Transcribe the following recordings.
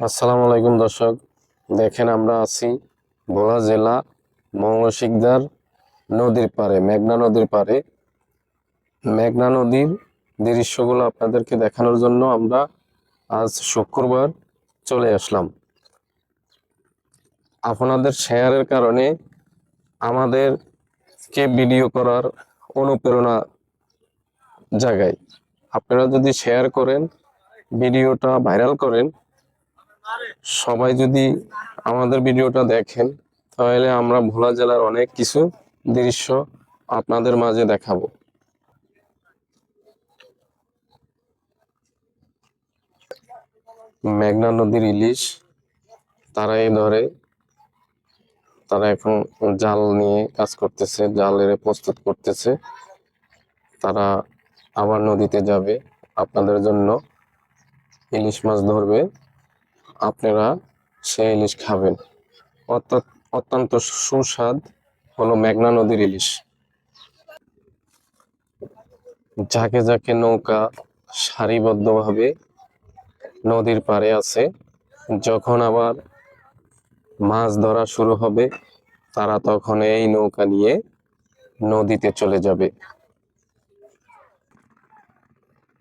আসসালামু আলাইকুম দর্শক। দেখেন আমরা আছি ভোলা জেলা মংলশিকদার নদীর পাড়ে, মেঘনা নদীর পাড়ে। মেঘনা নদীর দৃশ্যগুলো আপনাদেরকে দেখানোর জন্য আমরা আজ শুক্রবার চলে আসলাম। আপনাদের শেয়ারের কারণে আমাদেরকে ভিডিও করার অনুপ্রেরণা জাগায় আপনারা যদি শেয়ার করেন, ভিডিওটা ভাইরাল করেন সবাই যদি আমাদের ভিডিওটা দেখেন, তাহলে আমরা ভোলা জেলার অনেক কিছু দৃশ্য আপনাদের মাঝে দেখাবো। মেঘনা নদীর ইলিশ, তারাই ধরে। তারা এখন জাল নিয়ে কাজ করতেছে, জাল এর প্রস্তুত করতেছে। তারা আবার নদীতে যাবে। আপনাদের জন্য ইলিশ মাছ ধরবে। আপনারা সেই ইলিশ খাবেন। অত্যন্ত সুস্বাদ হলো মেঘনা নদীর ইলিশ। ঝাঁকে ঝাঁকে নৌকা সারিবদ্ধভাবে নদীর পাড়ে আছে। যখন আবার মাছ ধরা শুরু হবে, তারা তখন এই নৌকা নিয়ে নদীতে চলে যাবে।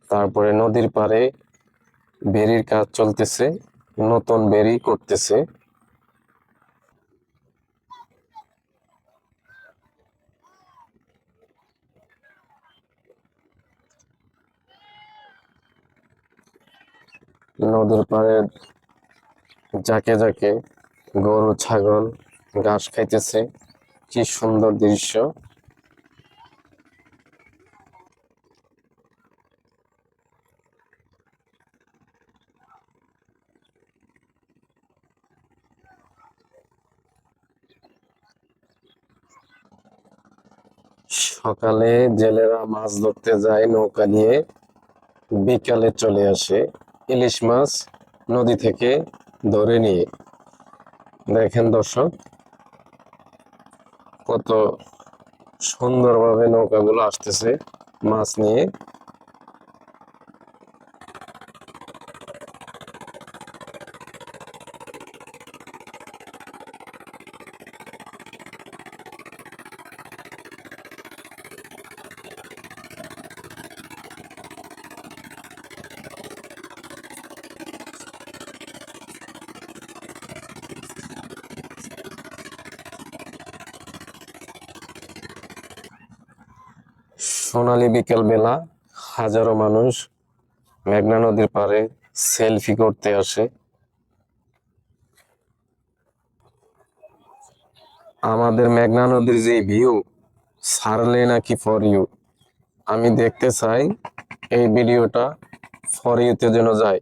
তারপরে নদীর পাড়ে বেরির কাজ চলতেছে। নতুন বেরি করতেছে। নদীর পাড়ে যাকে যাকে গরু ছাগল ঘাস খাইতেছে। কি সুন্দর দৃশ্য। সকালে জেলেরা মাছ ধরতে যায়, নৌকা নিয়ে বিকালে চলে আসে। ইলিশ মাছ নদী থেকে ধরে নিয়ে। দেখেন দর্শক, কত সুন্দরভাবে নৌকাগুলো আসতেছে মাছ নিয়ে। সোনালী বিকেল বেলা হাজারো মানুষ মেঘনা নদীর পারে সেলফি করতে আসে। আমাদের মেঘনা নদীর যে ভিউ সারলে নাকি ফর ইউ আমি দেখতে চাই এই ভিডিওটা ফর ইউতে যেন যায়।